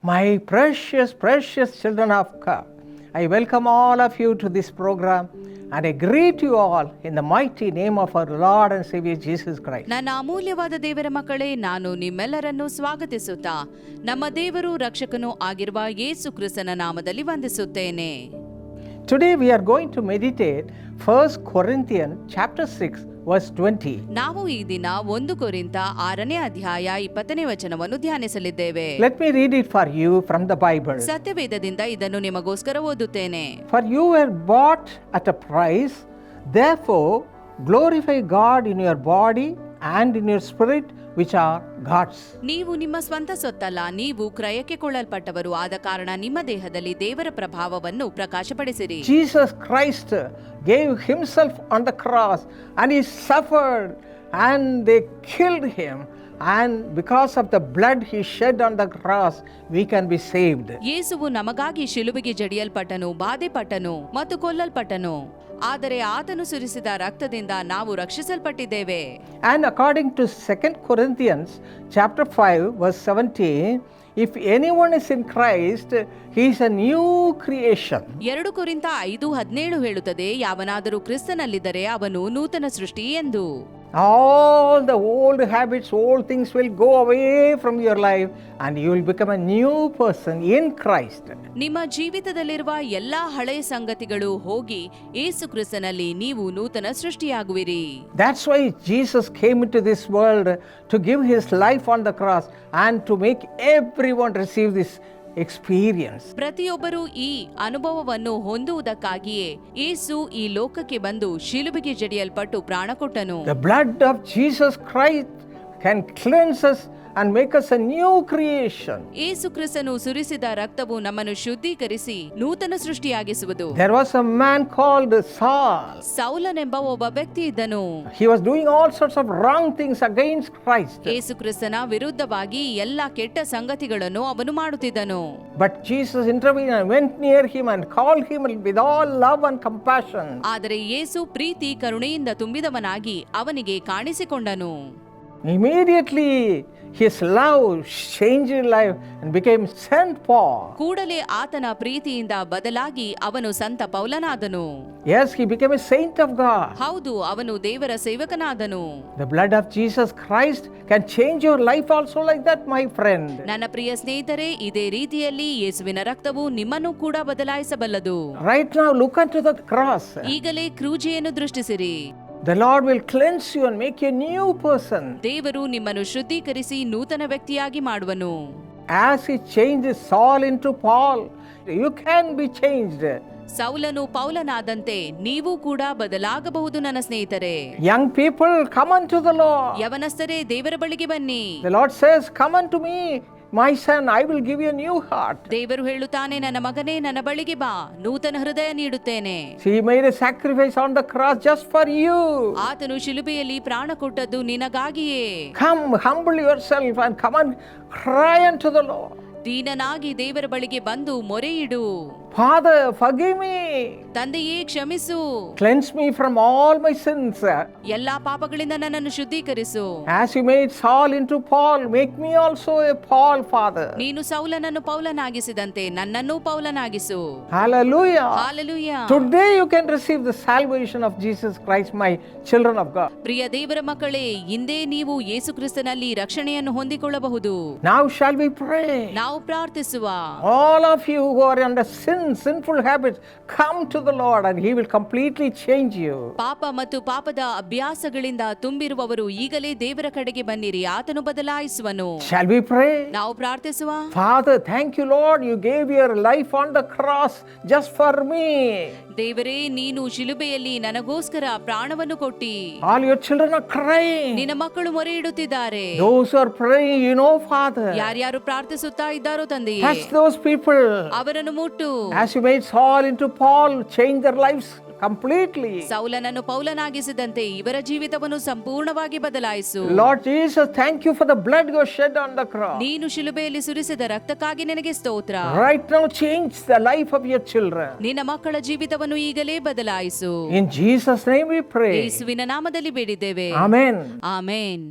My precious, precious children of God, I welcome all of you to this program and I greet you all in the mighty name of our Lord and Savior Jesus Christ. ನನ್ನ ಅಮೂಲ್ಯವಾದ ದೇವರ ಮಕ್ಕಳೇ ನಾನು ನಿಮ್ಮೆಲ್ಲರನ್ನು ಸ್ವಾಗತಿಸುತ್ತಾ ನಮ್ಮ ದೇವರು ರಕ್ಷಕನೂ ಆಗಿರುವ ಯೇಸು ಕ್ರಿಸ್ತನ ನಾಮದಲ್ಲಿ ವಂದಿಸುತ್ತೇನೆ Today we are going to meditate 1 Corinthians chapter 6 verse 20. ನಾವು ಈ ದಿನ ಒಂದು ಕೊರಿಂತ ಆರನೇ ಅಧ್ಯಾಯ ಇಪ್ಪತ್ತನೇ ವಚನವನ್ನು ಧ್ಯಾನಿಸಲಿದ್ದೇವೆ Let me read it for you from the Bible. ಸತ್ಯವೇದದಿಂದ ಇದನ್ನು ನಿಮಗೋಸ್ಕರ ಓದುತ್ತೇನೆ For you were bought at a price, therefore glorify God in your body and in your spirit, which are God's ನೀವು ನಿಮ್ಮ ಸ್ವಂತ ಸೊತ್ತಲ್ಲ ನೀವು ಕ್ರಯಕ್ಕೆ ಕೊಳ್ಳಲ್ಪಟ್ಟವರು. ಆದ ಕಾರಣ ನಿಮ್ಮ ದೇಹದಲ್ಲಿ ದೇವರ ಪ್ರಭಾವವನ್ನು ಪ್ರಕಾಶಪಡಿಸಿರಿ. Jesus Christ gave himself on the cross and he suffered and they killed him And because of the blood he shed on the cross, we can be saved. ಯೇಸುವು ನಮಗಾಗಿ ಶಿಲುಬೆಗೆ ಜಡಿಯಲ್ಪಟ್ಟನು ಬಾಧೆಪಟ್ಟನು ಮತ್ತು ಕೊಲ್ಲಲ್ಪಟ್ಟನು ಆದರೆ ಆತನು ಸುರಿಸಿದ ರಕ್ತದಿಂದ ನಾವು ರಕ್ಷಿಸಲ್ಪಟ್ಟಿದ್ದೇವೆ And according to 2 Corinthians chapter 5 verse 17, if anyone is in Christ, he is a new creation. ಎರಡು ಕುರಿತ ಐದು ಹದಿನೇಳು ಹೇಳುತ್ತದೆ ಯಾವನಾದರೂ ಕ್ರಿಸ್ತನಲ್ಲಿದ್ದರೆ ಅವನು ನೂತನ ಸೃಷ್ಟಿ ಎಂದು All the old habits, old things will go away from your life and you will become a new person in Christ. ನಿಮ್ಮ ಜೀವಿತದಲ್ಲಿರುವ ella ಹಳೆಯ ಸಂಗತಿಗಳು ಹೋಗಿ yesu ಕ್ರಿಸ್ತನಲ್ಲಿ ನೀವು ನೂತನ ಸೃಷ್ಟಿಯಾಗುವಿರಿ That's why Jesus came into this world to give his life on the cross and to make everyone receive this experience. ಪ್ರತಿಯೊಬ್ಬರೂ ಈ ಅನುಭವವನ್ನು ಹೊಂದುವುದಕ್ಕಾಗಿಯೇ ಏಸು ಈ ಲೋಕಕ್ಕೆ ಬಂದು ಶಿಲುಬೆಗೆ ಜಡಿಯಲ್ಪಟ್ಟು ಪ್ರಾಣ ಕೊಟ್ಟನು the blood of Jesus Christ can us and make us a new creation. ಏಸು ಕ್ರಿಸ್ತನು ಸುರಿಸಿದ ರಕ್ತವು ನಮ್ಮನ್ನು ಶುದ್ಧೀಕರಿಸಿ ನೂತನ ಸೃಷ್ಟಿಯಾಗಿಸುವುದು There was a man called Saul. ಸೌಲನೆಂಬ ಒಬ್ಬ ವ್ಯಕ್ತಿ ಇದ್ದನು He was doing all sorts of wrong things against Christ. ಏಸು ಕ್ರಿಸ್ತನ ವಿರುದ್ಧವಾಗಿ ಎಲ್ಲಾ ಕೆಟ್ಟ ಸಂಗತಿಗಳನ್ನು ಅವನು ಮಾಡುತ್ತಿದ್ದನು But Jesus intervened and went near him and called him with all love and compassion. ಆದರೆ ಯೇಸು ಪ್ರೀತಿ ಕರುಣೆಯಿಂದ ತುಂಬಿದವನಾಗಿ ಅವನಿಗೆ ಕಾಣಿಸಿಕೊಂಡನು Immediately, his love changed life and became Saint Paul. ಕೂಡಲೇ ಆತನ ಪ್ರೀತಿಯಿಂದ ಬದಲಾಗಿ ಅವನು ಸಂತ ಪೌಲನಾದನು Yes, he became a saint of God. ಹೌದು ಅವನು ದೇವರ ಸೇವಕನಾದನು The blood of Jesus Christ can change your life also like that, my friend. ನನ್ನ ಪ್ರಿಯ ಸ್ನೇಹಿತರೆ ಇದೇ ರೀತಿಯಲ್ಲಿ ಯೇಸುವಿನ ರಕ್ತವು ನಿಮ್ಮನ್ನು ಕೂಡ ಬದಲಾಯಿಸಬಲ್ಲದು Right now, look unto the cross. ಈಗಲೇ ಕ್ರೂಜೆಯನ್ನು ದೃಷ್ಟಿಸಿರಿ The Lord will cleanse you and make you a new person. ದೇವರು ನಿಮ್ಮನ್ನು ಶುದ್ಧೀಕರಿಸಿ ನೂತನ ವ್ಯಕ್ತಿಯಾಗಿ ಮಾಡುವನು. As he changes Saul into Paul, you can be changed. ಸೌಲನು ಪೌಲನಾದಂತೆ ನೀವು ಕೂಡ ಬದಲಾಗಬಹುದು ನನ್ನ ಸ್ನೇಹಿತರೆ young people come on to the Lord ಯವನಸ್ಥರೇ ದೇವರ ಬಳಿಗೆ ಬನ್ನಿ the Lord says come on to me my son I will give you new heart ದೇವರು ಹೇಳುತ್ತಾನೆ ನನ್ನ ಮಗನೇ ನನ್ನ ಬಳಿಗೆ ಬಾ ನೂತನ ಹೃದಯ ನೀಡುತ್ತೇನೆ. He made a sacrifice on the cross just for you ಆತನು ಶಿಲುಬೆಯಲ್ಲಿ ಪ್ರಾಣ ಕೊಟ್ಟದ್ದು ನಿನಗಾಗಿಯೇ. Come humble yourself and come on cry unto the Lord ದೀನನಾಗಿ ದೇವರ ಬಳಿಗೆ ಬಂದು ಮೊರೆಯಿಡು. Father, forgive me. ತಂದೆಯೇ ಕ್ಷಮಿಸು Cleanse me from all my sins. ಎಲ್ಲಾ ಪಾಪಗಳಿಂದ ನನ್ನನ್ನು ಶುದ್ಧೀಕರಿಸು As you made Saul into Paul, make me also a Paul, Father. ನೀನು ಸೌಲನನ್ನು ಪೌಲನಾಗಿಸಿದಂತೆ ನನ್ನನ್ನೂ ಪೌಲನಾಗಿಸು Hallelujah. Hallelujah Today you can receive the salvation of Jesus Christ, my children of God. ಪ್ರಿಯ ದೇವರ ಮಕ್ಕಳೇ ಇಂದೇ ನೀವು ಯೇಸು ಕ್ರಿಸ್ತನಲ್ಲಿ ರಕ್ಷಣೆಯನ್ನು ಹೊಂದಿಕೊಳ್ಳಬಹುದು Now shall we pray? ನಾವು ಪ್ರಾರ್ಥಿಸುವ All of you who are under sin, sinful habits, come to the Lord and He will completely change you. ಪಾಪ ಮತ್ತು ಪಾಪದ ಅಭ್ಯಾಸಗಳಿಂದ ತುಂಬಿರುವವರು ಈಗಲೇ ದೇವರ ಕಡೆಗೆ ಬನ್ನಿರಿ ಆತನು ಬದಲಾಯಿಸುವನು Shall we pray? ನಾವು ಪ್ರಾರ್ಥಿಸುವ Father, thank you, Lord. You gave your life on the cross just for me. ದೇವರೇ ನೀನು ಶಿಲುಬೆಯಲ್ಲಿ ನನಗೋಸ್ಕರ ಪ್ರಾಣವನ್ನು ಕೊಟ್ಟಿ All your children are crying. ನಿನ್ನ ಮಕ್ಕಳು ಮೊರೆ ಇಡುತ್ತಿದ್ದಾರೆ Those who are praying, you know, Father. ಯಾರ್ಯಾರು ಪ್ರಾರ್ಥಿಸುತ್ತಾ ಇದ್ದಾರೋ ತಂದೆಯೇ Touch those people. ಅವರನ್ನು ಮುಟ್ಟು As you made Saul into Paul, change their lives completely. ಸೌಲನನ್ನು ಪೌಲನಾಗಿಸಿದಂತೆ ಇವರ ಜೀವಿತವನ್ನು ಸಂಪೂರ್ಣವಾಗಿ ಬದಲಾಯಿಸು Lord Jesus, thank you for the blood you shed on the cross. ನೀನು ಶಿಲುಬೆಯಲ್ಲಿ ಸುರಿಸಿದ ರಕ್ತಕ್ಕಾಗಿ ನಿನಗೆ ಸ್ತೋತ್ರ Right now, change the life of your children. ನಿನ್ನ ಮಕ್ಕಳ ಜೀವಿತವನ್ನು ಈಗಲೇ ಬದಲಾಯಿಸು In Jesus' name we pray. ಯೇಸುವಿನ ನಾಮದಲ್ಲಿ ಬೇಡಿದ್ದೇವೆ Amen. ಆಮೇನ್